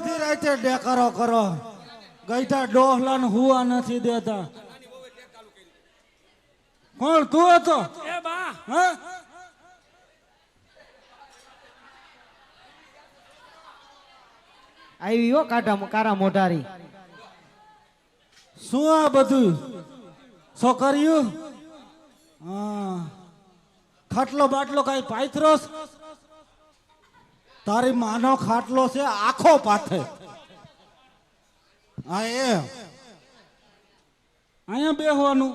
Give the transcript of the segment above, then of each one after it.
સવારથી રાતે ડેકારો કરો. ગઈતા ડોહલાન હુવા નથી દેતા. કોણ તું હતો? એ બા. હે? આવી હો કાઢા કારા મોઢારી. શું આ બધું? છોકરીયું હા. ખાટલો બાટલો કઈ પાથરો છે? તારી માનો ખાટલો છે આખો પાથે. હા એ. અહીંયા બેહવાનું.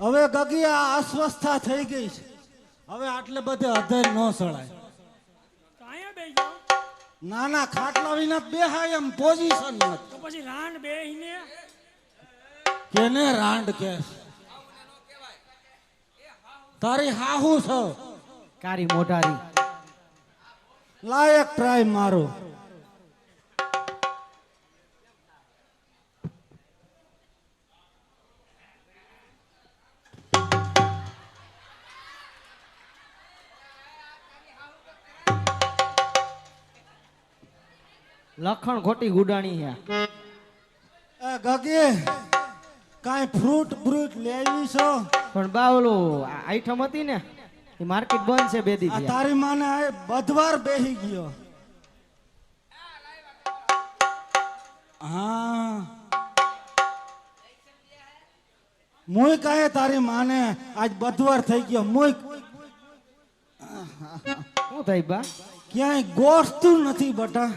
હવે ગગી આ અસ્વસ્થતા થઈ ગઈ છે. હવે આટલે બધે અધર ન સળાય. ના ના ખાટલા વિના બેહાય એમ પોઝિશન તો પછી રાંડ બેહીને. કેને રાંડ કે? તારી હાહુ છો. કારી મોઢારી. લાયક ટ્રાય મારો. લખણ ખોટી ગુડાણી છે. એ ગગી કાંઈ ફ્રૂટ ફ્રૂટ લેવી છો? પણ બાવલો આઈટમ હતી ને? એ માર્કેટ બંધ છે બે આ તારી માને આ બધવાર બેહી ગયો. હા. મુય કહે તારી માને. આજ બધવાર થઈ ગયો. મુય શું થાય બા? ક્યાંય ગોઠતું નથી બટા.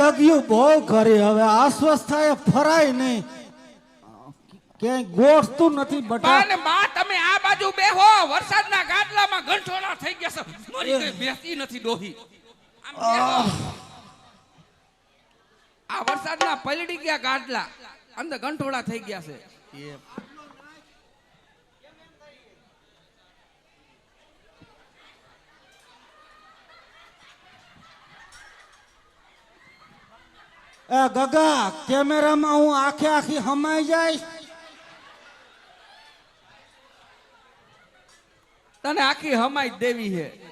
ગગ્યું બહુ કરી હવે અસ્વસ્થાએ ફરાય નહીં. ક્યાંય ગોઠતું નથી બટા. અને બા તમે આ બાજુ બેહો. વરસાદના ગાડલામાં ગંઠોળા થઈ ગયા છે. મારી કઈ બેસતી નથી ડોહી. આ વરસાદના પલડી ગયા ગાડલા અંદર ગંઠોળા થઈ ગયા છે. એ ગગા કેમેરામાં હું આખે આખી હમાઈ જાય તને આખી હમાઈ દેવી છે.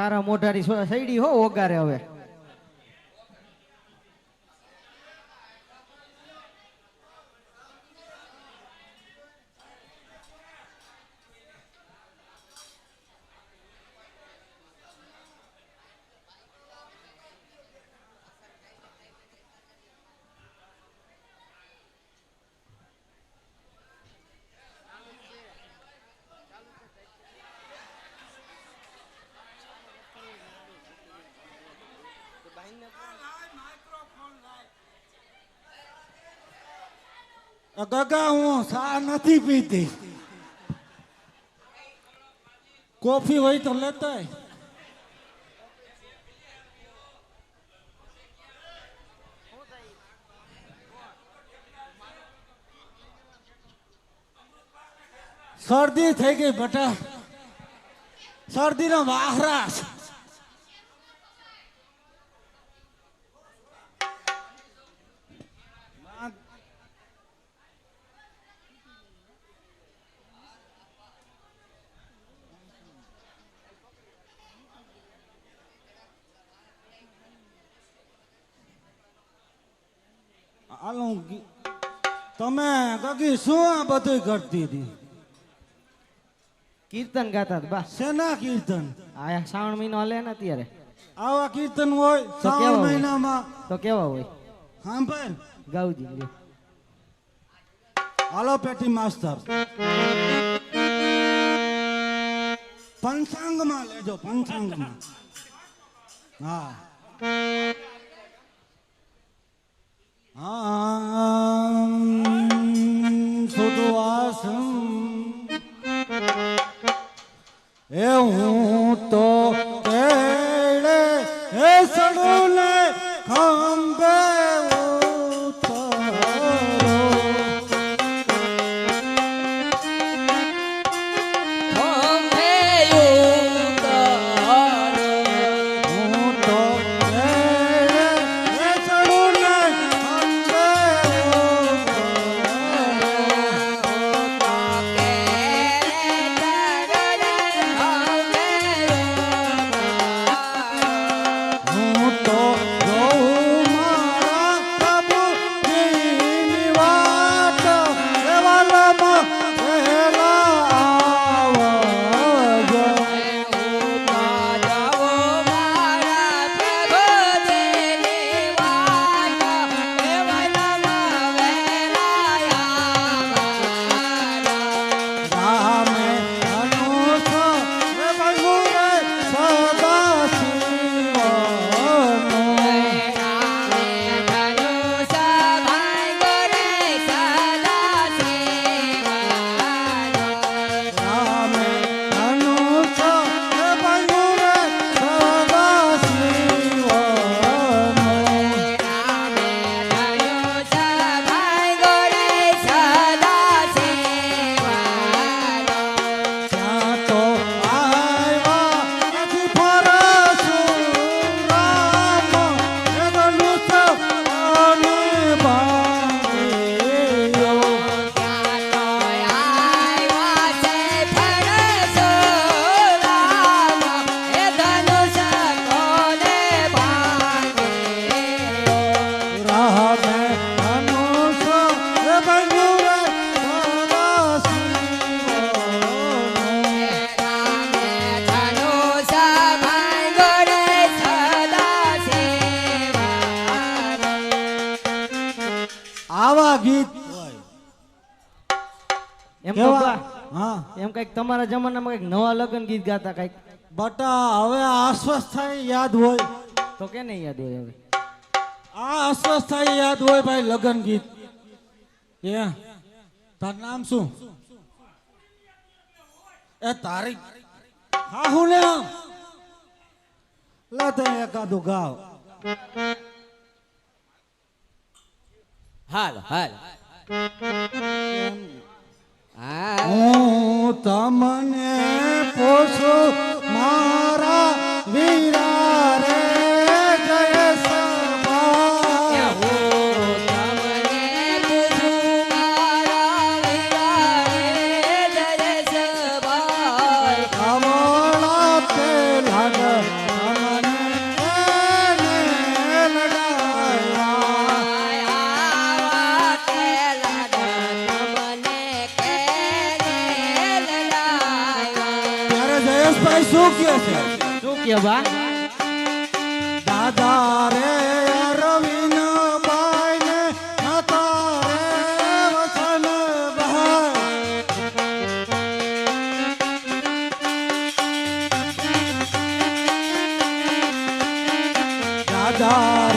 કારા મોઢારી સો- સૈડી હો ઓગારે હવે. ગગા હું સા નથી પીતી. કોફી હોય તો લેતા શરદી થઈ ગઈ બટા. શરદીનો વાહરા હાલો તમે કકી શું આ બધું કરતી હતી? કીર્તન ગાતા બા. શેના કીર્તન? આ શ્રાવણ મહિનો હાલે ને અત્યારે. આવા કીર્તન હોય શ્રાવણ મહિનામાં? તો કેવા હોય? હા ભાઈ ગાવજી લ્યો. હાલો પેટી માસ્તર. પંચાંગમાં લેજો પંચાંગમાં. હા. સુદવાસમ એ હું તો કંઈક તમારા જમાનામાં કંઈક નવા લગ્ન ગીત ગાતા કંઈક. બટા હવે આશ્વાસ યાદ હોય. તો કે નહીં યાદ હોય હવે? આ આશ્વાસ યાદ હોય ભાઈ લગ્ન ગીત. તાર નામ શું? એ તારી હા હું ને આમ. લા ગાવ. હાલ હાલ. હું તમને પોસું da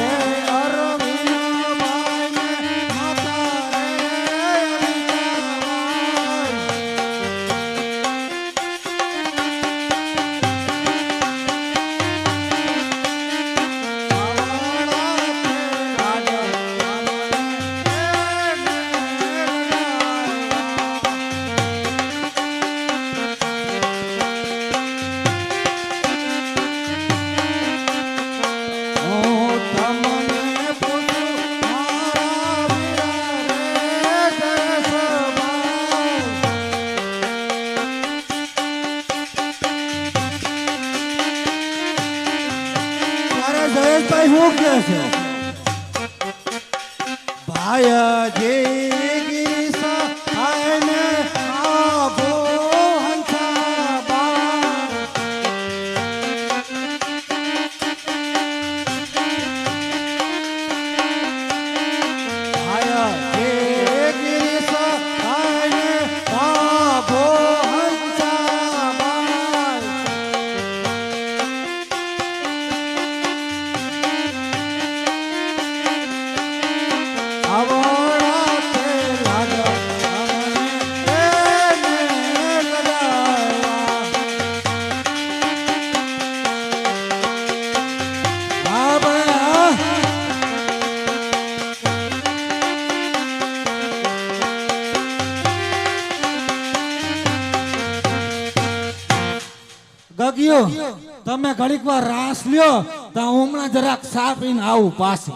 ઘડીક વાર રાસ લ્યો, તો હમણાં જરાક સા પીને આવું પાછી.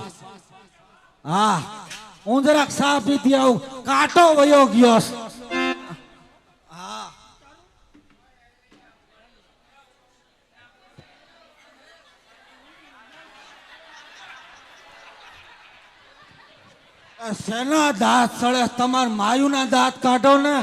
હા, હું જરાક સા પીતી આવું. કાંટો વયો ગયો શેના દાંત સળે? તમાર માયુના દાંત કાઢો ને.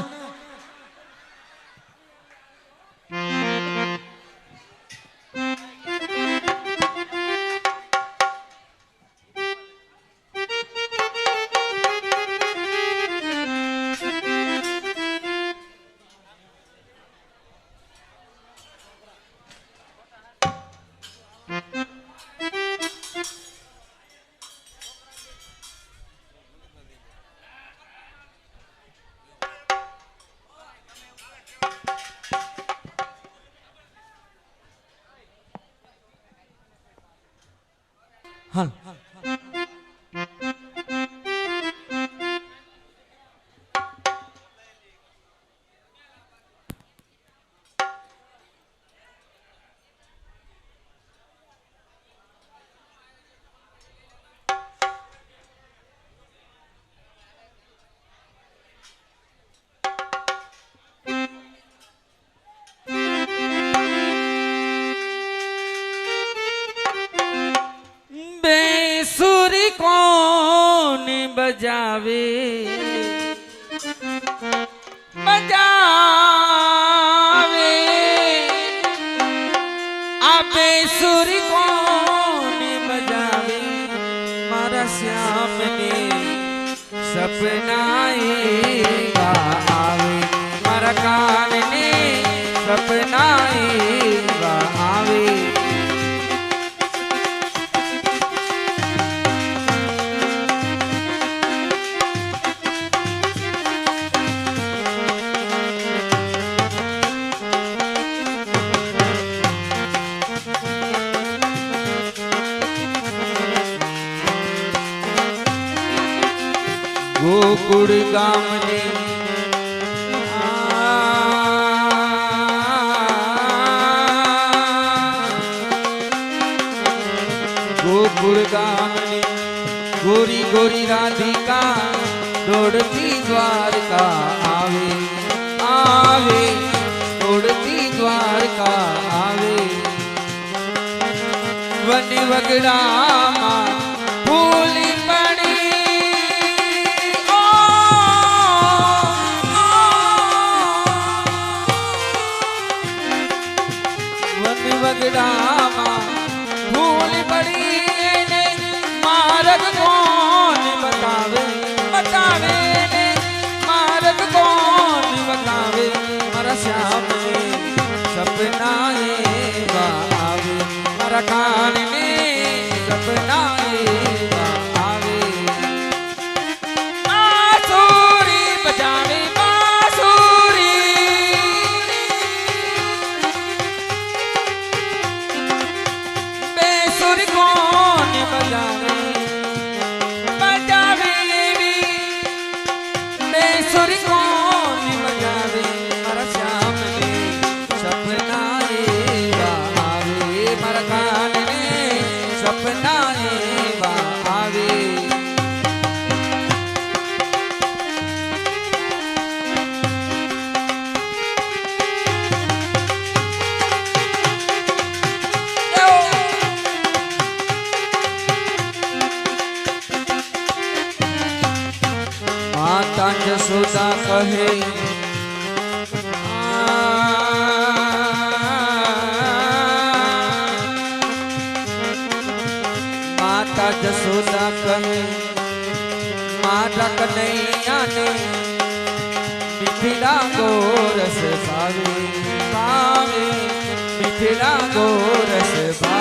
બજાવે બજાવે આ બેસુરી કોણ બજાવે મારા શ્યામને સપનાએ આવે મારા કાનને સપનાએ આવે ગામને. ગોકુળ ગામની ગોરી ગોરી રાધિકા દોડતી દ્વારકા આવે. આવે, દોડતી દ્વારકા આવે. વન વગડામાં ગોરસ ભાવે ભાવે મિથિલા ગોરસ ભાવે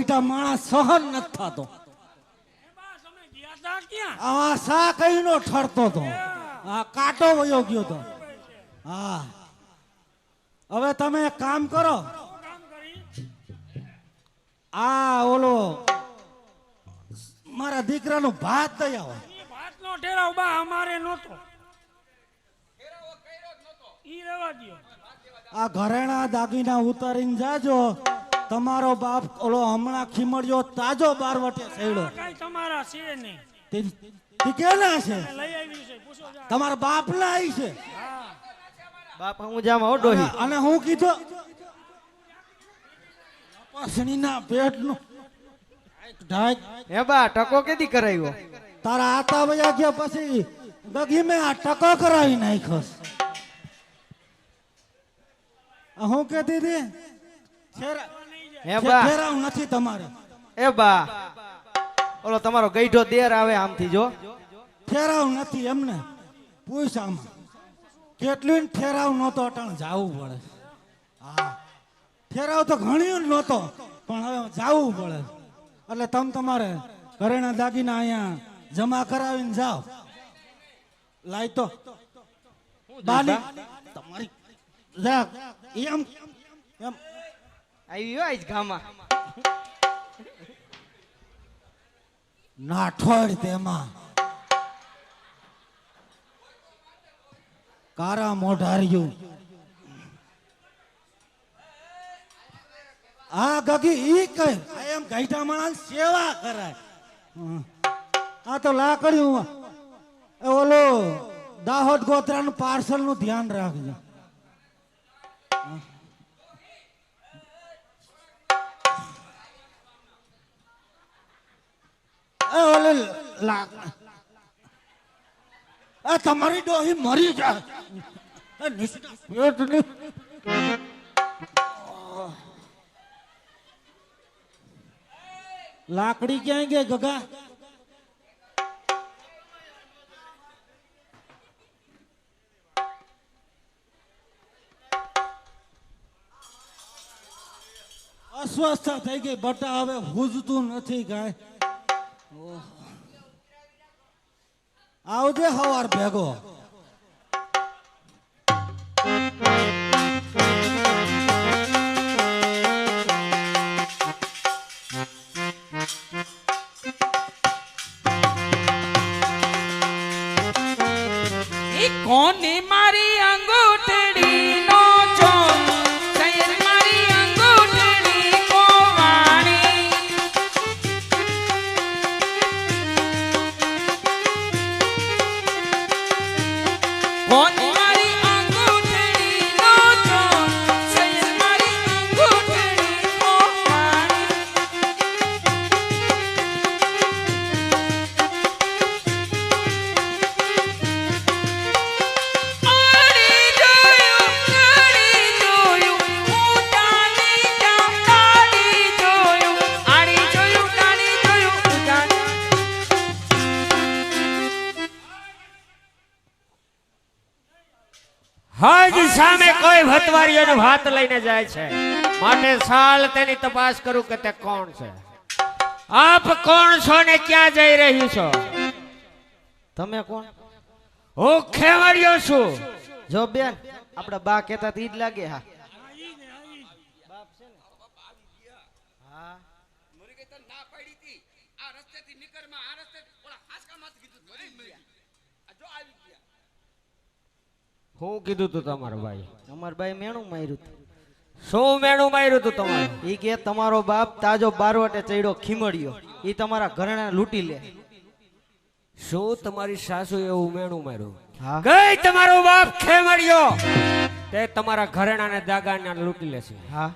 ગઈટા માણસ સહન નથી થતો. આ સા કઈ નો ઠરતો હતો આ કાંટો વયો ગયો હતો હા. હવે તમે કામ કરો શું કામ કરી. આ ઓલો મારા દીકરાનો ભાત દઈ આવો. ભાતનો ઠેરાવ બા અમારે નહોતો. ઈ રહેવા દો આ ઘરેણા દાગીના ઉતારીને જાજો. તમારો બાપ ઓલો હમણાં ખીમડ્યો તાજો બાર વટે આ કઈ તમારા છે નહીં. તે કેના છે? લઈ આવી છે પૂછો જા તમારા બાપ લાઈ છે. બાપ હું જામ ઓડો અને- હું કીધું પસણીના પેટનું ઢાક. હે બા ટકો કેદી કરાવ્યો? તારા આતા વયા ગયા પછી ગગી મેં આ ટકો કરાવી નાખ્યો હું કે હતી છેરા હે બા. નથી તમારે. એ બા. ઓલો તમારો ગઈઢો દેર આવે આમથી જો. ઠેરાવ નથી એમને. પૂછ આમ. કેટલું ઠેરાવ નહોતો અટણ જાવું પડે. હા. ઠેરાવ તો ઘણી નહોતો પણ હવે જાવું પડે. એટલે તમે તમારે ઘરેણા દાગીના અહીંયા જમા કરાવીને જાઓ. લાય તો. બાલી. તમારી જા. એમ એમ આવી હોય આજ ગામમાં. નાઠોડ તેમાં. કારા મોઢાર્યું. આ ગગી ઈ કઈ એમ ગઈઢા માણસ સેવા કરાય. આ તો લાકડ્યું ઓલો દાહોદ ગોત્રાનું પાર્સલનું ધ્યાન રાખજો. આ તમારી ડોહી મરી જાય. લાકડી ક્યાં ગઈ ગગા? અસ્વસ્થ થઈ ગઈ, બટા હવે હુજતું નથી કાંઈ આવજે હવાર ભેગો. કોઈ વાત લઈને જાય છે. માટે સાલ તેની તપાસ કરું કે તે કોણ છે? આપ કોણ છો ને ક્યાં જઈ રહ્યું છો? તમે કોણ? હું ખેવાડ્યો છું. જો બેન આપડા બા કહેતા જ લાગે હા મોરી કે તને ના પાડી હતી આ રસ્તેથી નીકળમાં આ રસ્તે ઓલા હાસકામાંથી કીધું મરી મરી આ જો આવી ગયા શું કીધું તું તમારા ભાઈ. અમાર ભાઈ મેણું માર્યું તું. શું મેણું માર્યું તું તમારું? એ કે તમારો બાપ તાજો બારવટે ચડ્યો ખીમડ્યો. એ તમારા ઘરેણા લૂંટી લે. શું તમારી સાસુ એવું મેણું માર્યું? હા. કઈ તમારો બાપ ખેમડ્યો. તે તમારા ઘરેણાને દાગાના લૂંટી લેશે હા.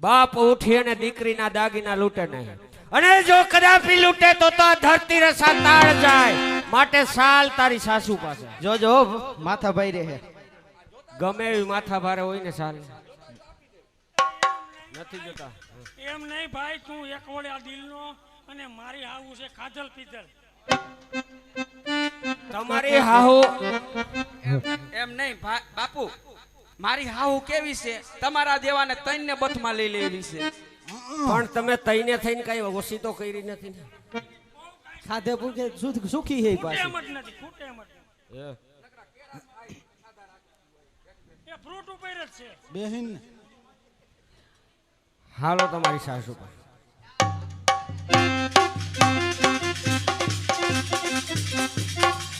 બાપ ઉઠી અને દીકરીના દાગીના લૂંટે નહીં. અને જો કદાપી લૂંટે તો તો ધરતી રસા તાળ જાય. માટે સાલ તારી સાસુ પાસે. જોજો માથા ભાઈ રહે. ગમે એવી માથા ભારે હોય ને સાલ. નથી જોતા. એમ નહીં ભાઈ તું એક વડે આ દિલનો અને મારી આવું છે ખાધલ પીધલ તમારી હાહુ એમ નહીં બાપુ મારી હાહુ કેવી છે? તમારા દેવાને તૈને ને બથમાં લઈ લેવી છે. પણ તમે તઈને થઈને કઈ ઓછી તો કરી નથી ને. ખાધે પૂછે સુખ- સુખી હે પાછી એમ જ નથી ખૂટે એમ જ એ. ફ્રૂટ ઉપર જ છે. બેહીન. હાલો તમારી સાસુ પાસે આખો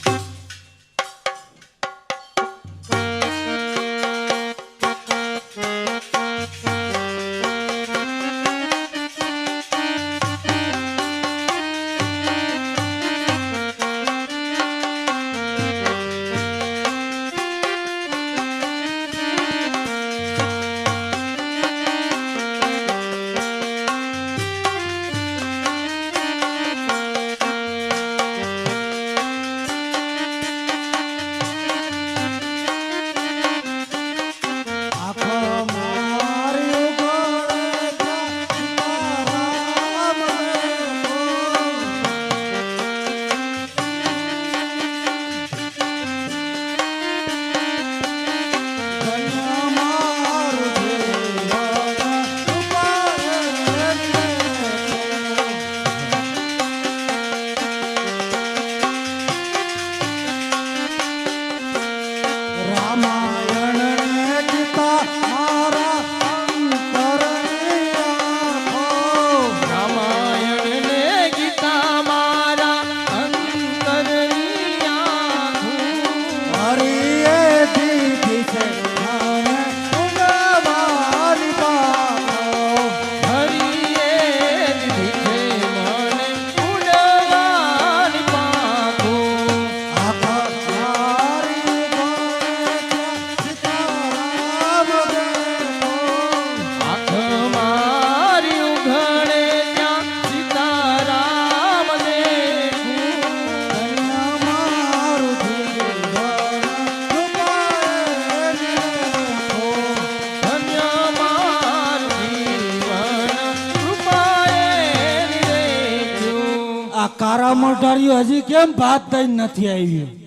આ કારા હજી કેમ ભાત દઈને નથી આવ્યું?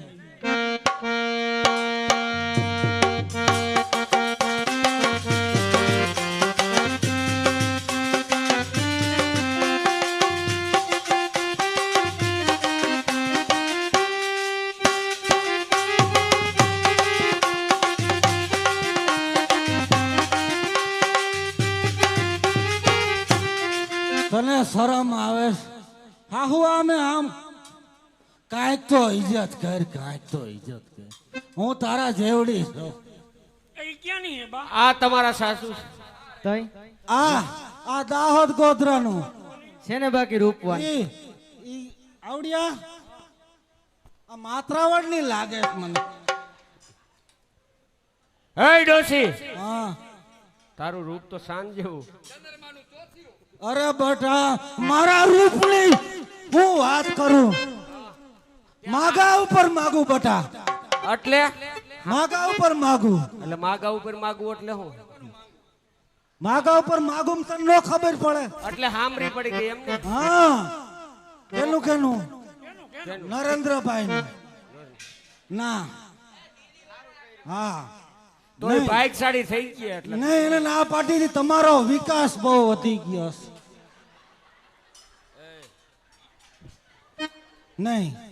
ઇજ્જત કર કાંઈક તો ઇજ્જત કર. હું તારા જેવડી છું આ તમારા સાસુ છે. તઈ? આ આ દાહોદ ગોધરાનું. છે ને બાકી રૂપવાન. ઈ આવડિયા આ માત્રાવડની લાગે મને. હે ડોસી હા. તારું રૂપ તો સાંજ જેવું. અરે બટા મારા રૂપની હું વાત કરું? માગા ઉપર માગું બટા. એટલે? માગા ઉપર માગું. એટલે માગા ઉપર માગવું એટલે હું? માગા ઉપર માગું તને નો ખબર પડે. એટલે હામરી પડી ગઈ એમને? હા. કેનું કેનું? નરેન્દ્રભાઈ ના. હા. તો એ બાઈક સાડી થઈ ગઈ એટલે. નહીં એને ના પાડી થી તમારો વિકાસ બહુ વધી ગયો. નહીં.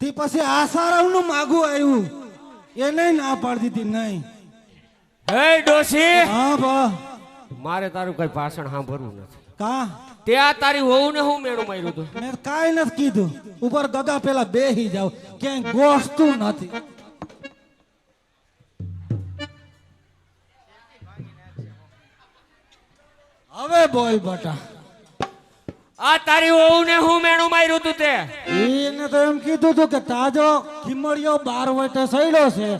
તે પછી આસારામનું માગું આવ્યું. એને ના પાડી દીધી નહીં. હે ડોશી! હા બા. મારે તારું કઈ ભાષણ સાંભળવું નથી. કા? ત્યાં તારી વહુ ને હું મેળું માર્યું હતું મેં કાંઈ નથી કીધું. ઉપર ગગા પેલા બેહી જાવ. ક્યાંય ગોસતું નથી. હવે બોલ બટા. આ તારી વહુ ને હું મેણું માર્યું તું તે. એને તો એમ કીધું તું કે તાજો ખીમડિયો બાર વટે સડ્યો છે.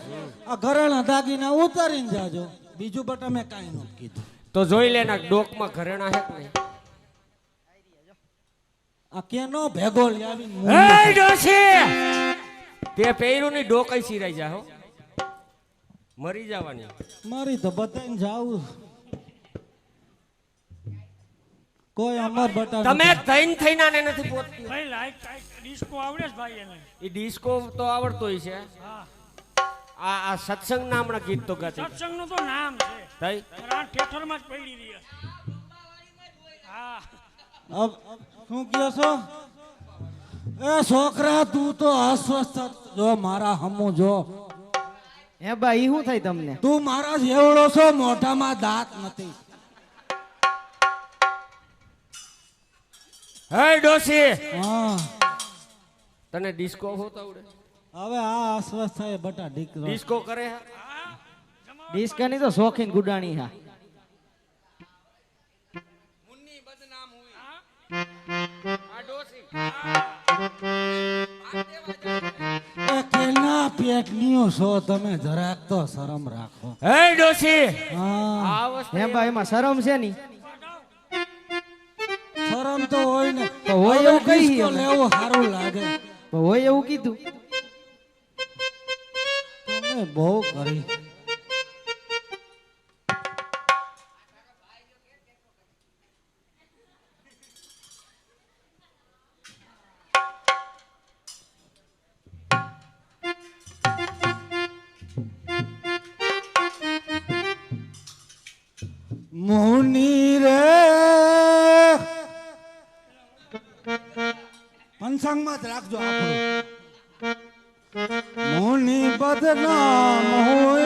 આ ઘરેણા દાગીના ઉતારીને જાજો. બીજું બટ મેં કાંઈ નથી કીધું. તો જોઈ લેના ડોકમાં ઘરેણા હે કે નહીં? આ કેનો ભેગો લાવીને એ ડોશી! તે પહેર્યું ની ડોકઈ સિરાઈ જા હો. મરી જવાની. મારી તો બધાને જાવું કોઈ અમર બટા તમે થઈને થઈને આને નથી પહોંચતી ભાઈ લાઈક ડિસ્કો આવડે છે ભાઈ એને. એ ડિસ્કો તો આવડતો છે. હા. આ આ સત્સંગ નામના ગીત તો ગાતી. સત્સંગનું તો નામ છે. થઈ? આ થિયેટરમાં જ પડી રહી છે. હા. અબ- શું કહો છો? એ છોકરા તું તો અસ્વસ્થ જો. મારા હમું જો. હે ભાઈ શું થાય તમને? તું મારા જેવડો છો મોઢામાં દાંત નથી. હે ડોસી હા. તને ડિસ્કો હોતા આવડે? હવે આ અસ્વસ્થ થાય બટા દીકરો. ડિસ્કો કરે હે? ડિસ્કાની તો શોખીન ગુડાણી હા. કેના છો? તમે જરાક તો શરમ રાખો. હે ડોસી હા. વસ્તુ એમાં શરમ છે ની? શરમ હોય ને હોય એવું કઈ લેવું સારું લાગે. હોય એવું કીધું. તમે બહુ કરી. પંચાંગમાં જ રાખજો આપણું. મોની બદનામ હોય